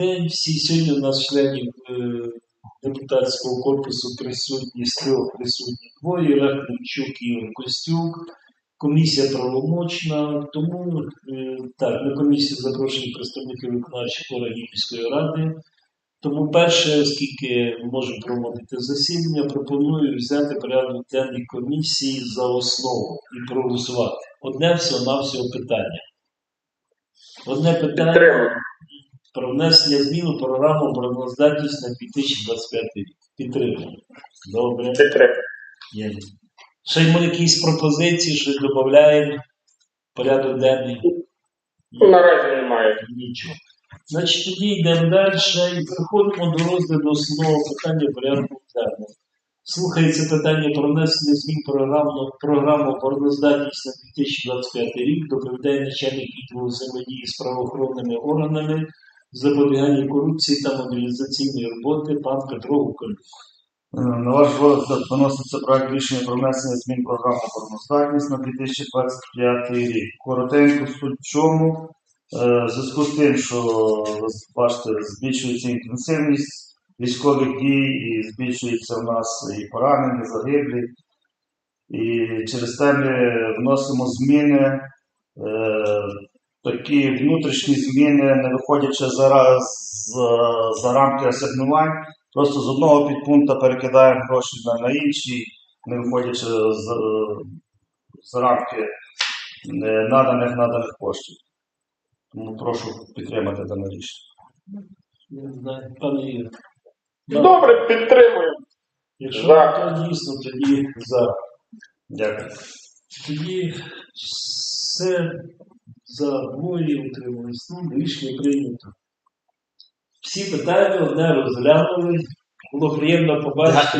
день. Всі сьогодні у нас членів е, депутатського корпусу присутні з трьох присутні двоє, Олег і Костюк. Комісія правомочна, тому е, так, на комісію запрошені представники виконавчих органів міської ради. Тому перше, оскільки можемо проводити засідання, пропоную взяти порядок денний комісії за основу і проголосувати. Одне всього-навсього питання. Одне питання. Про внесення змін у програму обороноздатність на 2025 рік. Підтримуємо. Добре. Підтримую. Є. Ще йому якісь пропозиції, щось додаємо? Порядок денний? Наразі немає. Нічого. Значить, тоді йдемо далі і переходимо до розгляду основного питання порядку денного. Слухається питання про внесення змін програму, програму обороноздатність на 2025 рік. Доповідає начальник відділу взаємодії з правоохоронними органами, запобігання корупції та мобілізаційної роботи пан Петро Гукаль. Е, На ваш розгляд виноситься проект рішення про внесення змін програми «Формостатність» на 2025 рік. Коротенько суть в чому. Е, В зв'язку з тим, що бачите, збільшується інтенсивність військових дій і збільшується у нас і поранені, загиблі. І через те ми вносимо зміни, е, такі внутрішні зміни, не виходячи зараз за, за рамки асигнувань. Просто з одного підпункту перекидаємо гроші на, на інший, не виходячи з, з рамки е, наданих наданих коштів. Тому прошу підтримати дане рішення. Пане Ігор. Добре, підтримую. Якщо За. то дійсно, тоді за. Дякую. Тоді все за двоє утримались. Ну, рішення прийнято. Всі питання одне розглянули. Було приємно побачити.